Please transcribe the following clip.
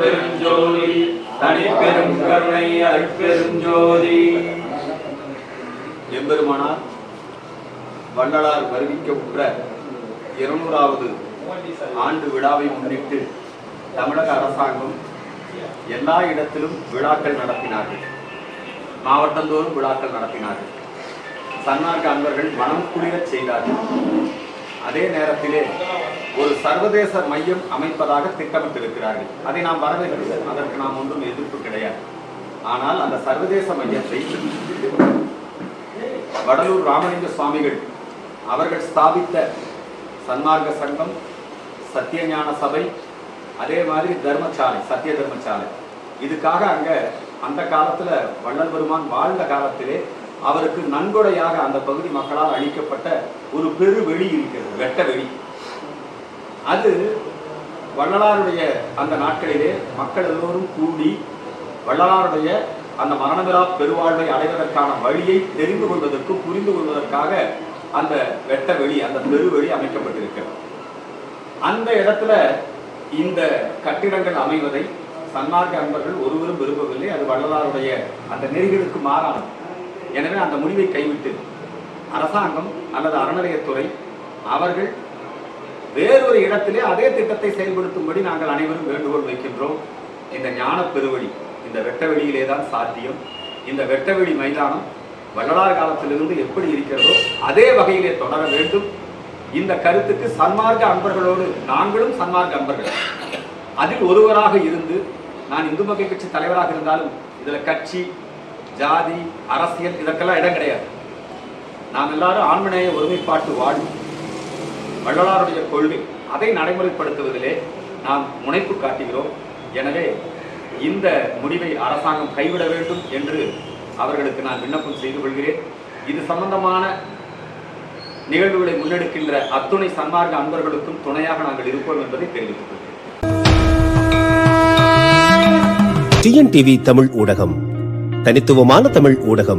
அருட்பெருஞ்சோதி தனிப்பெரும் கருணை அருட்பெருஞ்சோதி எம்பெருமானார் வள்ளலார் வருவிக்க உற்ற இருநூறாவது ஆண்டு விழாவை முன்னிட்டு தமிழக அரசாங்கம் எல்லா இடத்திலும் விழாக்கள் நடத்தினார்கள். மாவட்டந்தோறும் விழாக்கள் நடத்தினார்கள். சன்மார்க்க அன்பர்கள் மனம் குளிரச் செய்தார்கள். அதே நேரத்திலே ஒரு சர்வதேச மையம் அமைப்பதாக திட்டமிட்டிருக்கிறார்கள். அதை நாம் வரவேற்கிறோம். அதற்கு நாம் ஒன்றும் எதிர்ப்பு கிடையாது. ஆனால் அந்த சர்வதேச மையத்தை வடலூர் ராமலிங்க சுவாமிகள் அவர்கள் ஸ்தாபித்த சன்மார்க்க சங்கம் சத்தியஞான சபை அதே மாதிரி தர்மசாலை சத்திய தர்மசாலை. இதுக்காக அங்க அந்த காலத்துல வள்ளல் பெருமான் வாழ்ந்த காலத்திலே அவருக்கு நன்கொடையாக அந்த பகுதி மக்களால் அளிக்கப்பட்ட ஒரு பெரு வெளி இருக்கிறது வெட்ட வெளி. அது வள்ளலாருடைய அந்த நாட்களிலே மக்கள் எல்லோரும் கூடி வள்ளலாருடைய அந்த மரணமிலா பெருவாழ்வை அடைவதற்கான வழியை தெரிந்து கொள்வதற்கு புரிந்து கொள்வதற்காக அந்த வெட்ட வெளி அந்த பெருவெளி அமைக்கப்பட்டிருக்கிறது. அந்த இடத்துல இந்த கட்டிடங்கள் அமைவதை சன்மார்க்க அன்பர்கள் ஒருவரும் விரும்பவில்லை. அது வள்ளலாருடைய அந்த நெறிகளுக்கு மாறானது. எனவே அந்த முடிவை கைவிட்டு அரசாங்கம் அல்லது அறநிலையத்துறை அவர்கள் வேறொரு இடத்திலே அதே திட்டத்தை செயல்படுத்தும்படி நாங்கள் அனைவரும் வேண்டுகோள் வைக்கின்றோம். இந்த ஞான பெருவழி இந்த வெட்டவெளியிலே தான் சாத்தியம். இந்த வெட்டவெளி மைதானம் வள்ளலார் காலத்திலிருந்து எப்படி இருக்கிறதோ அதே வகையிலே தொடர வேண்டும். இந்த கருத்துக்கு சன்மார்க்க அன்பர்களோடு நாங்களும் சன்மார்க்க அன்பர்கள். அதில் ஒருவராக இருந்து நான் இந்து மக்கள் கட்சி தலைவராக இருந்தாலும் இதில் கட்சி ஜாதி அரசியல் இதற்கெல்லாம் இடம் கிடையாது. நாம் எல்லாரும் ஆண்மநேய ஒருமைப்பாட்டு வாழ்வு வள்ளலாருடைய கொள்கை அதை நடைமுறைப்படுத்துவதிலே நாம் முனைப்பு காட்டுகிறோம். எனவே இந்த முடிவை அரசாங்கம் கைவிட வேண்டும் என்று அவர்களுக்கு நான் விண்ணப்பம் செய்து கொள்கிறேன். இது சம்பந்தமான நிகழ்வுகளை முன்னெடுக்கின்ற அத்துணை சன்மார்க்க அன்பர்களுக்கும் துணையாக நாங்கள் இருப்போம் என்பதை தெரிவித்துக் கொள்கிறேன். டிஎன்டிவி தமிழ் ஊடகம் தனித்துவமான தமிழ் ஊடகம்.